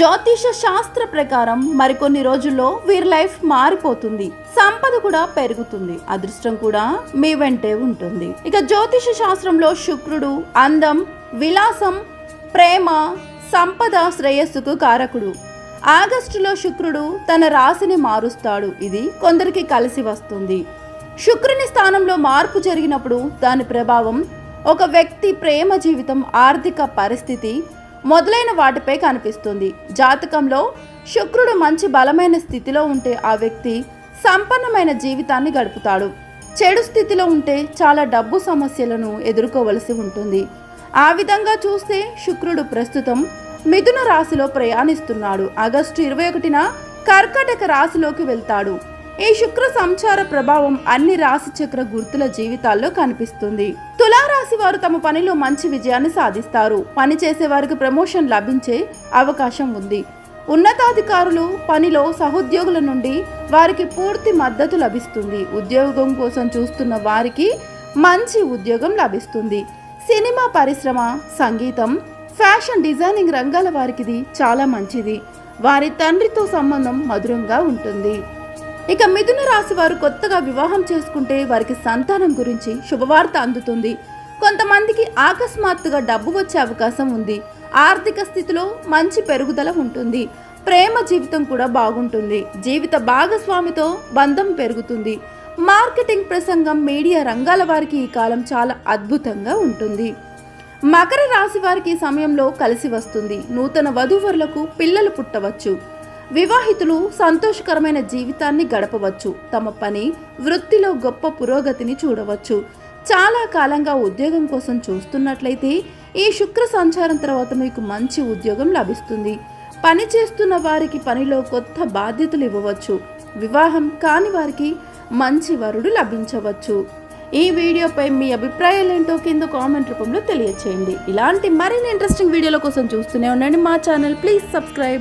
జ్యోతిష శాస్త్ర ప్రకారం మరికొన్ని రోజుల్లో వీరి లైఫ్ మారిపోతుంది. సంపద కూడా పెరుగుతుంది. అదృష్టం కూడా మీ వెంటే ఉంటుంది. ఇక జ్యోతిష శాస్త్రంలో శుక్రుడు అందం విలాసం ప్రేమ సంపద శ్రేయస్సుకు కారకుడు. ఆగస్టులో శుక్రుడు తన రాశిని మారుస్తాడు. ఇది కొందరికి కలిసి వస్తుంది. శుక్రుని స్థానంలో మార్పు జరిగినప్పుడు దాని ప్రభావం ఒక వ్యక్తి ప్రేమ జీవితం ఆర్థిక పరిస్థితి మొదలైన వాటిపై కనిపిస్తుంది. జాతకంలో శుక్రుడు మంచి బలమైన స్థితిలో ఉంటే ఆ వ్యక్తి సంపన్నమైన జీవితాన్ని గడుపుతాడు. చెడు స్థితిలో ఉంటే చాలా డబ్బు సమస్యలను ఎదుర్కోవలసి ఉంటుంది. ఆ విధంగా చూస్తే శుక్రుడు ప్రస్తుతం మిథున రాశిలో ప్రయాణిస్తున్నాడు. ఆగస్టు ఇరవై ఒకటిన కర్కాటక రాశిలోకి వెళ్తాడు. ఈ శుక్ర సంచార ప్రభావం అన్ని రాశి చక్ర గుర్తుల జీవితాల్లో కనిపిస్తుంది. తులారాశి వారు తమ పనిలో మంచి విజయాన్ని సాధిస్తారు. పని చేసే వారికి ప్రమోషన్ లభించే అవకాశం ఉంది. ఉన్నతాధికారులు పనిలో సహోద్యోగుల నుండి వారికి పూర్తి మద్దతు లభిస్తుంది. ఉద్యోగం కోసం చూస్తున్న వారికి మంచి ఉద్యోగం లభిస్తుంది. సినిమా పరిశ్రమ సంగీతం ఫ్యాషన్ డిజైనింగ్ రంగాల వారికి ఇది చాలా మంచిది. వారి తండ్రితో సంబంధం మధురంగా ఉంటుంది. ఇక మిథున రాశి వారు కొత్తగా వివాహం చేసుకుంటే వారికి సంతానం గురించి శుభవార్త అందుతుంది. కొంతమందికి అకస్మాత్తుగా డబ్బు వచ్చే అవకాశం ఉంది. ఆర్థిక స్థితిలో మంచి పెరుగుదల ఉంటుంది. ప్రేమ జీవితం కూడా బాగుంటుంది. జీవిత భాగస్వామితో బంధం పెరుగుతుంది. మార్కెటింగ్ ప్రసంగం మీడియా రంగాల వారికి ఈ కాలం చాలా అద్భుతంగా ఉంటుంది. మకర రాశి వారికి సమయంలో కలిసి వస్తుంది. నూతన వధూవరులకు పిల్లలు పుట్టవచ్చు. వివాహితులు సంతోషకరమైన జీవితాన్ని గడపవచ్చు. తమ పని వృత్తిలో గొప్ప పురోగతిని చూడవచ్చు. చాలా కాలంగా ఉద్యోగం కోసం చూస్తున్నట్లయితే ఈ శుక్ర సంచారం తర్వాత మీకు మంచి ఉద్యోగం లభిస్తుంది. పని చేస్తున్న వారికి పనిలో కొత్త బాధ్యతలు ఇవ్వవచ్చు. వివాహం కాని వారికి మంచి వరుడు లభించవచ్చు. ఈ వీడియోపై మీ అభిప్రాయాలు ఏంటో కింద కామెంట్ రూపంలో తెలియచేయండి. ఇలాంటి మరిన్ని ఇంట్రెస్టింగ్ వీడియోల కోసం చూస్తూనే ఉండండి మా ఛానల్. Please subscribe.